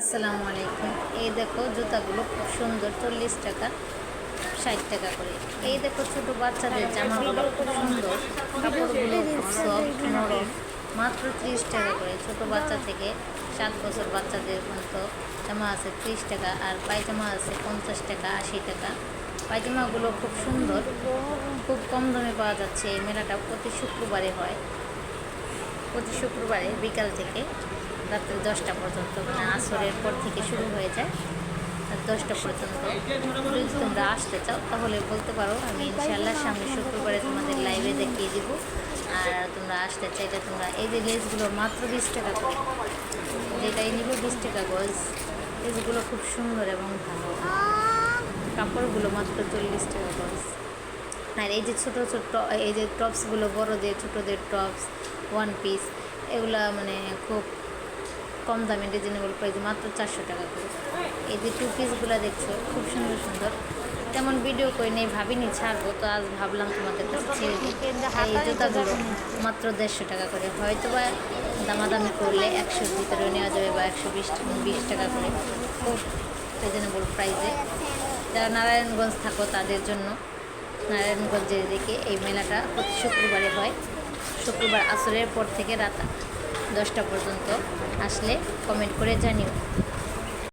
আসসালামু আলাইকুম। এই দেখো জুতাগুলো খুব সুন্দর, চল্লিশ টাকা, ষাট টাকা করে। এই দেখো ছোটো বাচ্চাদের জামাগুলো খুব সুন্দর। কাপড়গুলো সফট নরম, মাত্র ত্রিশ টাকা করে। ছোটো বাচ্চা থেকে সাত বছর বাচ্চাদের মতো জামা আছে ত্রিশ টাকা আর পায়জামা আছে পঞ্চাশ টাকা, আশি টাকা। পায়জামাগুলো খুব সুন্দর, খুব কম দামে পাওয়া যাচ্ছে। এই মেলাটা প্রতি শুক্রবারে হয়। প্রতি শুক্রবারে বিকাল থেকে। রাত্রি দশটা পর্যন্ত মানে আসরের পর থেকে শুরু হয়ে যায়। দশটা পর্যন্ত। যদি তোমরা আসতে চাও, তাহলে বলতে পারো, আমি ইনশাল্লাহ সামনে শুক্রবারে তোমাদের লাইভে দেখিয়ে দিব। আর তোমরা আসতে চাইলে তোমরা এই যে লেসগুলো মাত্র বিশ টাকা করে, যেটাই নিব বিশ টাকা গজ লেসগুলো খুব সুন্দর এবং ভালো। কাপড়গুলো মাত্র চল্লিশ টাকা গজ আর এই যে ছোটো ছোট, এই যে টপসগুলো বড়দের, ছোটোদের টপস ওয়ান পিস এগুলা মানে খুব কম দামে রিজনেবল প্রাইসে মাত্র চারশো টাকা করে। এই যে টু পিসগুলো দেখছ, খুব সুন্দর সুন্দর। তেমন ভিডিও করে নেই, ভাবিনি ছাড়বো, তো আজ ভাবলাম তোমাদের কাছে জুতাগুলো, মাত্র দেড়শো টাকা করে। হয়তো বা দামাদামি করলে একশোর ভিতরে নেওয়া যাবে বা একশো বিশ বিশ টাকা করে। খুব রিজনেবল প্রাইসে যারা নারায়ণগঞ্জ থাকো, তাদের জন্য নারায়ণগঞ্জের দিকে এই মেলাটা প্রতি শুক্রবারে হয়। শুক্রবার আসরের পর থেকে রাত দশটা পর্যন্ত আসলে কমেন্ট করে জানিও।